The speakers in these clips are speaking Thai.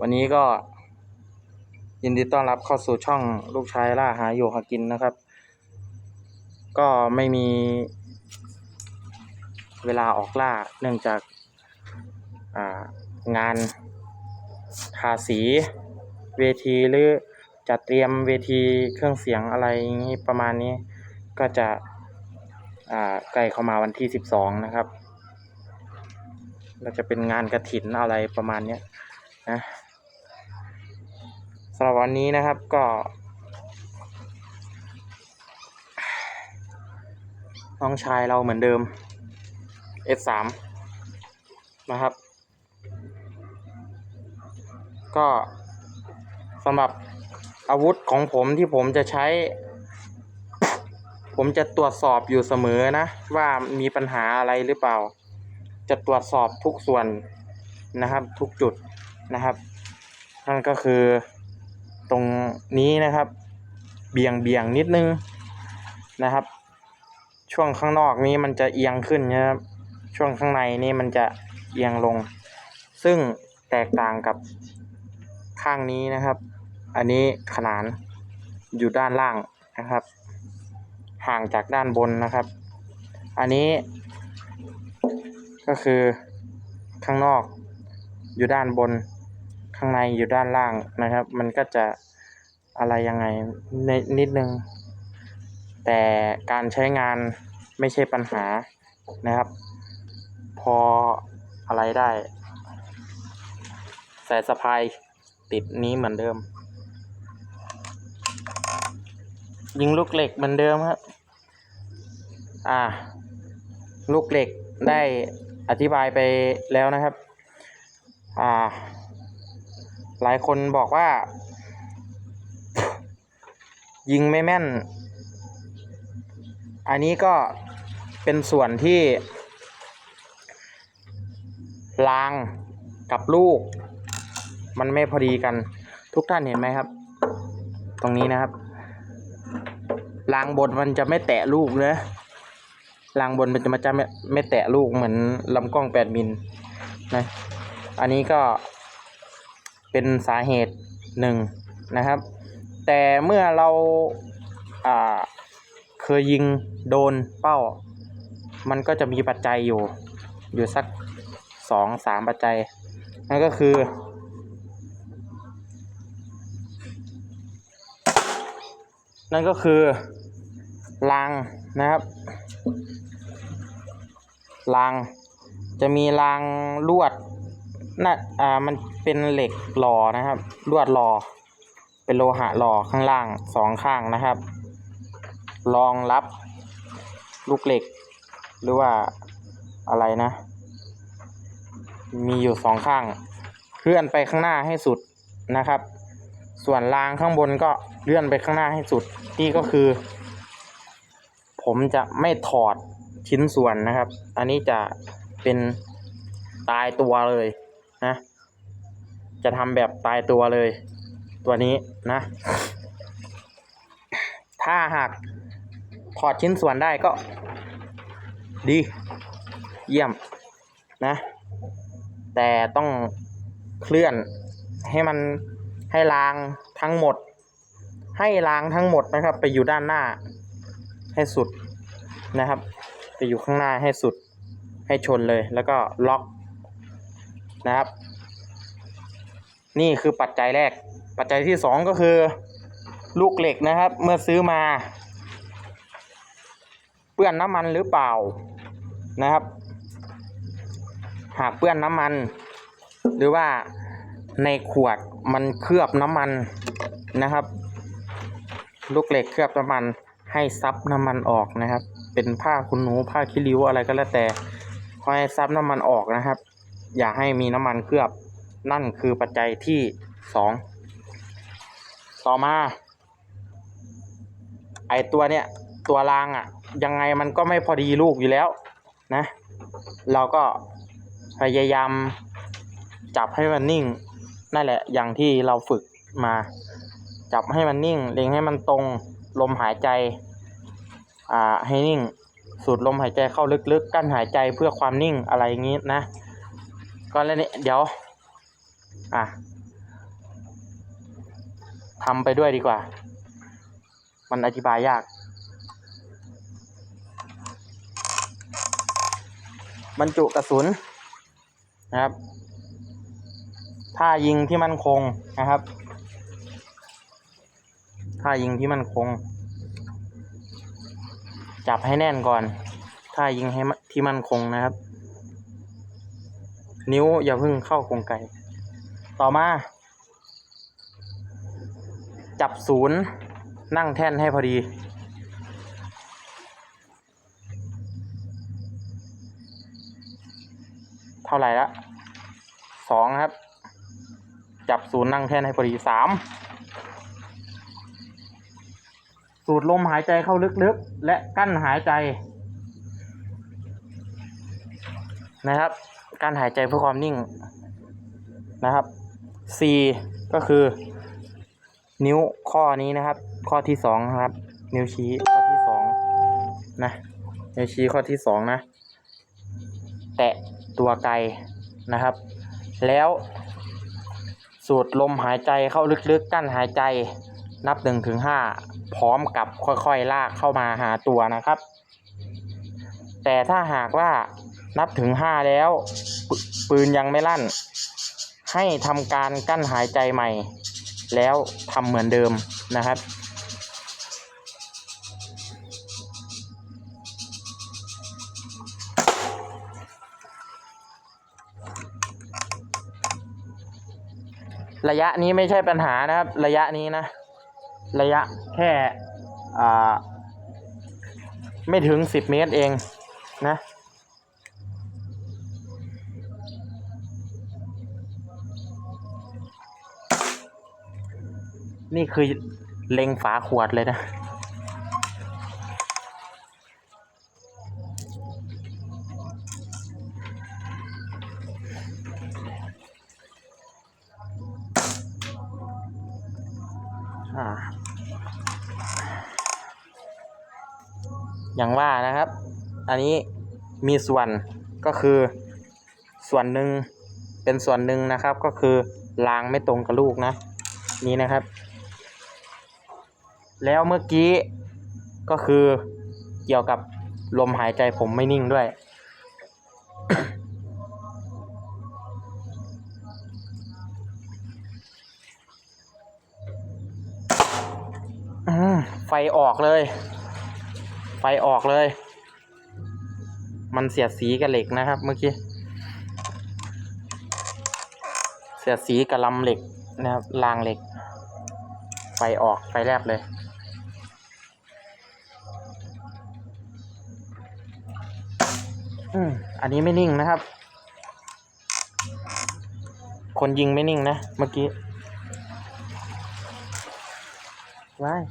วันนี้ก็ ยินดีต้อนรับเข้าสู่ช่องลูกชายล่าหาอยู่หากินนะครับ ก็ไม่มีเวลาออกล่าเนื่องจากางานทาสีเวทีหรือจัดเตรียมเวทีเครื่องเสียงอะไรอย่างนี้ประมาณนี้ก็จะใกล้เข้ามาวันที่สิบสองนะครับเราจะเป็นงานกระถินอะไรประมาณนี้นะ สำหรับวันนี้นะครับก็ น้องชายเราเหมือนเดิม S3 นะครับ ก็สำหรับอาวุธของผมที่ผมจะใช้ ผมจะตรวจสอบอยู่เสมอนะ ว่ามีปัญหาอะไรหรือเปล่า จะตรวจสอบทุกส่วนนะครับทุกจุดนะครับนั่นก็คือ ตรงนี้นะครับ เบี่ยงเบี่ยงนิดนึงนะครับ ช่วงข้างนอกนี้มันจะเอียงขึ้นนะครับ ช่วงข้างในนี่มันจะเอียงลง ซึ่งแตกต่างกับข้างนี้นะครับ อันนี้ขนานอยู่ด้านล่างนะครับ ห่างจากด้านบนนะครับ อันนี้ก็คือข้างนอกอยู่ด้านบน ข้างในอยู่ด้านล่างนะครับ มันก็จะอะไรยังไงในนิดนึง แต่การใช้งานไม่ใช่ปัญหานะครับ พออะไรได้ใส่สะพายติดนี้เหมือนเดิม ยิงลูกเหล็กเหมือนเดิมครับ อ่า ลูกเหล็กได้อธิบายไปแล้วนะครับ อ่า หลายคนบอกว่า ยิงไม่แม่น อันนี้ก็เป็นส่วนที่รางกับลูก มันไม่พอดีกัน ทุกท่านเห็นไหมครับ ตรงนี้นะครับรางบนมันจะไม่แตะลูกนะรางบนมันจะมาจะไม่ไม่แตะลูกเหมือนลำกล้องแปดมิลนะ อันนี้ก็ เป็นสาเหตุหนึ่งนะครับ แต่เมื่อเราเคยยิงโดนเป้า มันก็จะมีปัจจัยอยู่ อยู่สักสองสามปัจจัย นั่นก็คือ นั่นก็คือรางนะครับรางจะมีรางลวด น่ะอ่ามันเป็นเหล็กหล่อนะครับลวดหล่อเป็นโลหะหล่อข้างล่างสองข้างนะครับรองรับลูกเหล็ก หรือว่าอะไรนะ มีอยู่สองข้าง เคลื่อนไปข้างหน้าให้สุดนะครับ ส่วนรางข้างบนก็เลื่อนไปข้างหน้าให้สุด นี่ก็คือ ผมจะไม่ถอดชิ้นส่วนนะครับ อันนี้จะเป็นตายตัวเลย นะ จะทำแบบตายตัวเลย ตัวนี้นะ ถ้าหากถอดชิ้นส่วนได้ก็ ดี เยี่ยมนะ แต่ต้องเคลื่อนให้มันให้รางทั้งหมด ให้รางทั้งหมดนะครับ ไปอยู่ด้านหน้าให้สุดนะครับ ไปอยู่ข้างหน้าให้สุดให้ชนเลยแล้วก็ล็อก นะครับ นี่คือปัจจัยแรก ปัจจัยที่สองก็คือ ลูกเหล็กนะครับ เมื่อซื้อมา เปื้อนน้ำมันหรือเปล่านะครับ หากเปื้อนน้ำมัน หรือว่าในขวดมันเคลือบน้ำมันนะครับ ลูกเหล็กเคลือบน้ำมันให้ซับน้ำมันออกนะครับ เป็นผ้าคุณหนูผ้าคิริวอะไรก็แล้วแต่ขอให้ซับน้ำมันออกนะครับ อย่าให้มีน้ำมันเคลือบ นั่นคือปัจจัยที่สองต่อมา ไอตัวเนี้ยตัวรางอะ่ะ ยังไงมันก็ไม่พอดีลูกอยู่แล้วนะ เราก็พยายามจับให้มันนิ่ง นั่นแหละอย่างที่เราฝึกมา จับให้มันนิ่ง เล็งให้มันตรงลมหายใจ อ่าให้นิ่ง สูดลมหายใจเข้าลึกๆ กั้นหายใจเพื่อความนิ่งอะไรอย่างนี้นะ ก็แล้วนี่เดี๋ยว อะทำไปด้วยดีกว่า มันอธิบายยาก บรรจุกระสุนนะครับถ้ายิงที่มั่นคงนะครับถ้ายิงที่มั่นคง จับให้แน่นก่อนถ้ายิงให้ที่มั่นคงนะครับ นิ้วอย่าเพิ่งเข้ากรงไกต่อมา จับศูนย์นั่งแท่นให้พอดี เท่าไหร่ละสองครับ จับศูนย์นั่งแท่นให้พอดีสามสูดลมหายใจเข้าลึกๆ และกั้นหายใจนะครับ การหายใจเพื่อความนิ่งนะครับ C ก็คือ นิ้วข้อนี้นะครับ ข้อที่สองครับ นิ้วชี้ข้อที่สองนะนิ้วชี้ข้อที่สองนะ แตะตัวไกลนะครับ แล้วสูดลมหายใจเข้าลึกๆ กั้นหายใจนับหนึ่งถึงห้าพร้อมกับค่อยๆ ลากเข้ามาหาตัวนะครับ แต่ถ้าหากว่า นับถึงห้าแล้ว ปืนยังไม่ลั่น ให้ทำการกั้นหายใจใหม่ แล้วทำเหมือนเดิมนะครับระยะนี้ไม่ใช่ปัญหานะครับ ระยะนี้นะ ระยะแค่ไม่ถึงสิบเมตรเองนะ นี่คือเล็งฝาขวดเลยนะอ่าอย่างว่านะครับ อันนี้มีส่วนก็คือส่วนหนึ่งเป็นส่วนหนึ่งนะครับ ก็คือรางไม่ตรงกับลูกนะ นี่นะครับ แล้วเมื่อกี้ก็คือเกี่ยวกับลมหายใจผมไม่นิ่งด้วย ไฟออกเลย ไฟออกเลย มันเสียดสีกับเหล็กนะครับ เมื่อกี้ เสียดสีกับลำเหล็กนะครับรางเหล็ก ไฟออกไฟแลบเลย อืมอันนี้ไม่นิ่งนะครับ คนยิงไม่นิ่งนะ เมื่อกี้ว้าย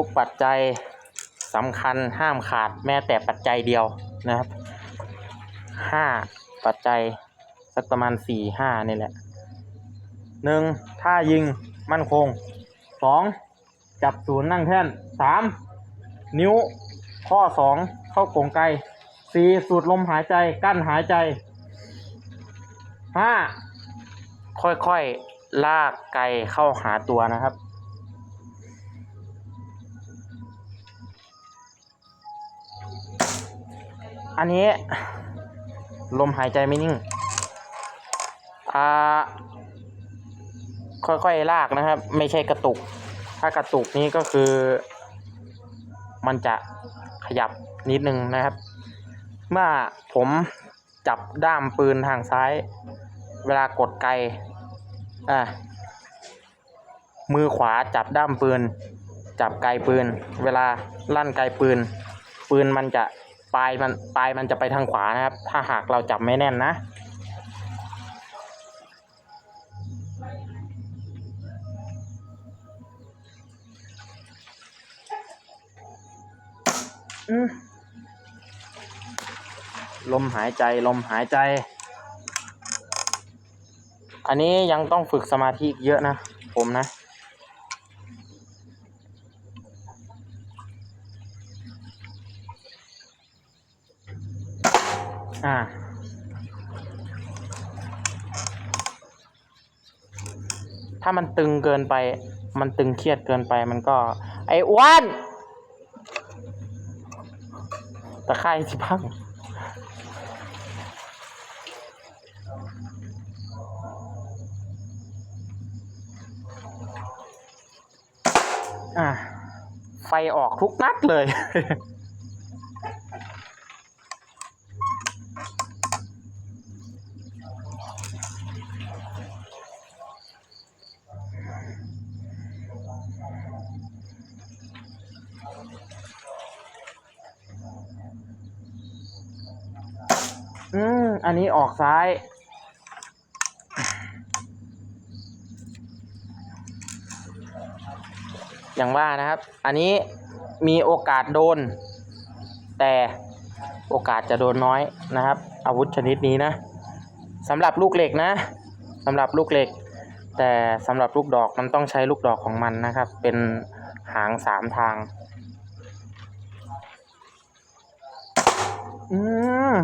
ทุกปัจจัยสำคัญห้ามขาดแม้แต่ปัจจัยเดียวนะครับห้าปัจจัยสักประมาณสี่ห้านี่แหละหนึ่งท่ายิงมั่นคงสองจับศูนย์นั่งแท่นสามนิ้วข้อสองเข้ากงไกสี่สูดลมหายใจกั้นหายใจห้าค่อยๆ ลากไกเข้าหาตัวนะครับ อันนี้ ลมหายใจไม่นิ่ง อ่า ค่อยๆลากนะครับ ไม่ใช่กระตุก ถ้ากระตุกนี้ก็คือ มันจะขยับนิดนึงนะครับ เมื่อผมจับด้ามปืนทางซ้าย เวลากดไกอ่ามือขวาจับด้ามปืน จับไกปืน เวลาลั่นไกปืน ปืนมันจะ ปลายมันปลายมันจะไปทางขวานะครับ ถ้าหากเราจับไม่แน่นนะ ลมหายใจลมหายใจ อันนี้ยังต้องฝึกสมาธิเยอะนะ ผมนะ่าถ้ามันตึงเกินไป มันตึงเครียดเกินไปมันก็ ไอ้อ้วนตะไคร่สิพังอะไฟออกทุกนัดเลย อืม อันนี้ออกซ้าย อย่างว่านะครับ อันนี้มีโอกาสโดน แต่โอกาสจะโดนน้อยนะครับ อาวุธชนิดนี้นะสำหรับลูกเหล็กนะสำหรับลูกเหล็ก แต่สำหรับลูกดอกมันต้องใช้ลูกดอกของมันนะครับ เป็นหางสามทาง อืม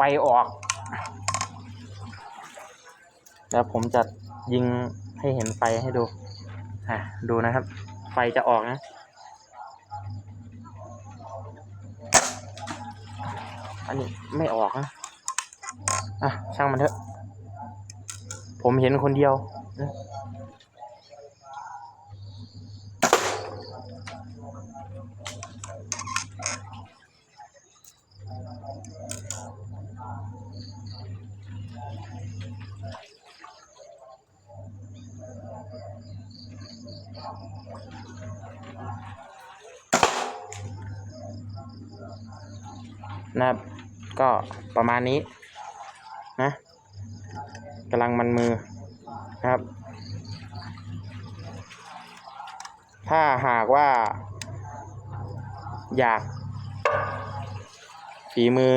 ไฟออก แล้วผมจะยิงให้เห็นไฟให้ดู อะ ดูนะครับ ไฟจะออกนะ อันนี้ไม่ออกนะ อะ ช่างมันเถอะ ผมเห็นคนเดียวนะ นะครับ ก็ประมาณนี้นะกำลังมันมือนะครับ ถ้าหากว่า อยากฝีมือ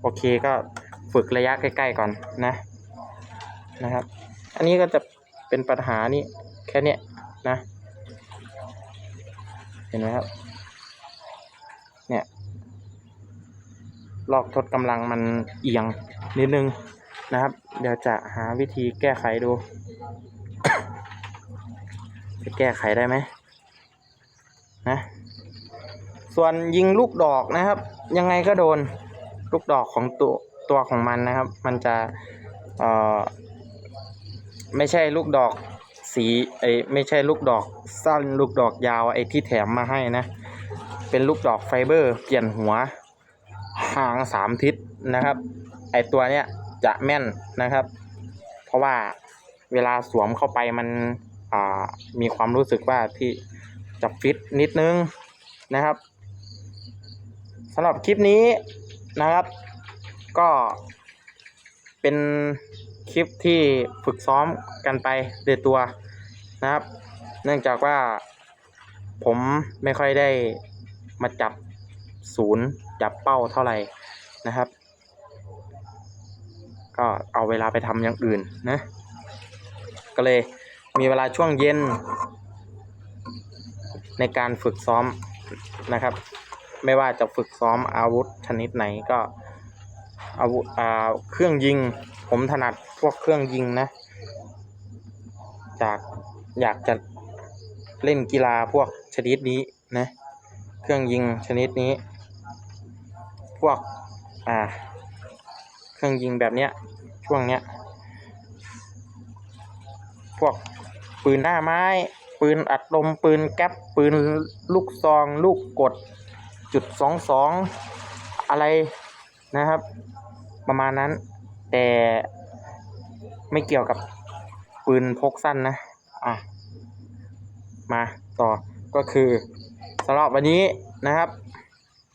โอเคก็ฝึกระยะใกล้ ๆ ก่อนนะนะครับ อันนี้ก็จะเป็นปัญหานี่แค่เนี้ยนะ เห็นไหมครับ เนี่ย ลอกทดกำลังมันเอียงนิดนึงนะครับ เดี๋ยวจะหาวิธีแก้ไขดู จะแก้ไขได้ไหมนะส่วนยิงลูกดอกนะครับ ยังไงก็โดนลูกดอกของตัวตัวของมันนะครับ มันจะเอ่อไม่ใช่ลูกดอกสีไอไม่ใช่ลูกดอกสั้นลูกดอกยาวไอที่แถมมาให้นะ เป็นลูกดอกไฟเบอร์ เปลี่ยนหัว หางสามทิศนะครับ ไอตัวเนี้ยจะแม่นนะครับ เพราะว่าเวลาสวมเข้าไปมันมีความรู้สึกว่าที่จะฟิตนิดนึงนะครับสำหรับคลิปนี้นะครับ ก็เป็นคลิปที่ฝึกซ้อมกันไปเดือตัวนะครับ เนื่องจากว่าผมไม่ค่อยได้มาจับศูนย์ จับเป้าเท่าไหร่นะครับ ก็เอาเวลาไปทำอย่างอื่นนะ ก็เลยมีเวลาช่วงเย็น ในการฝึกซ้อมนะครับ ไม่ว่าจะฝึกซ้อมอาวุธชนิดไหนก็อาวุธอ่าเครื่องยิง ผมถนัดพวกเครื่องยิงนะ จากอยากจะเล่นกีฬาพวกชนิดนี้นะ เครื่องยิงชนิดนี้ พวกอ่าเครื่องยิงแบบเนี้ยช่วงเนี้ยพวกปืนหน้าไม้ ปืนอัดลมปืนแก๊ปปืนลูกซอง ลูกกดจุดสองสองอะไรนะครับ ประมาณนั้น แต่ไม่เกี่ยวกับปืนพกสั้นนะ อะ มาต่อก็คือสำหรับวันนี้นะครับ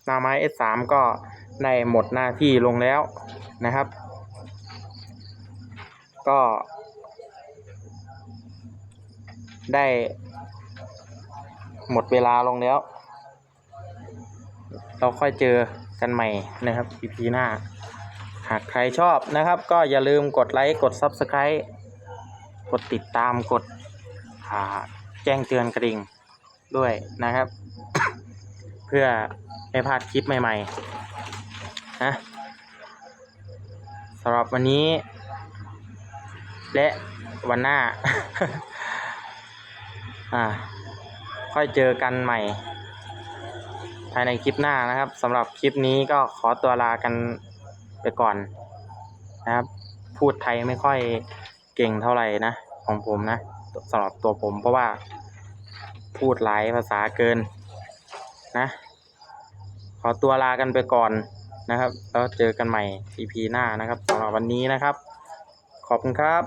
หน้าไม้ S3 ก็ ได้หมดหน้าที่ลงแล้วนะครับ ก็ ได้ หมดเวลาลงแล้ว เราค่อยเจอกันใหม่นะครับ EP หน้า หากใครชอบนะครับ ก็อย่าลืมกดไลค์กด Subscribe กดติดตามกดแจ้งเตือนกระดิ่งด้วยนะครับ เพื่อไม่พลาดคลิปใหม่ ๆ นะสำหรับวันนี้ และวันหน้า อ่า ค่อยเจอกันใหม่ ภายในคลิปหน้านะครับสำหรับคลิปนี้ก็ขอตัวลากันไปก่อนนะครับ พูดไทยไม่ค่อยเก่งเท่าไหร่นะ ของผมนะสำหรับตัวผมเพราะว่าพูดหลายภาษาเกินนะ ขอตัวลากันไปก่อน นะครับ แล้วเจอกันใหม่ EP หน้านะครับสำหรับวันนี้นะครับ ขอบคุณครับ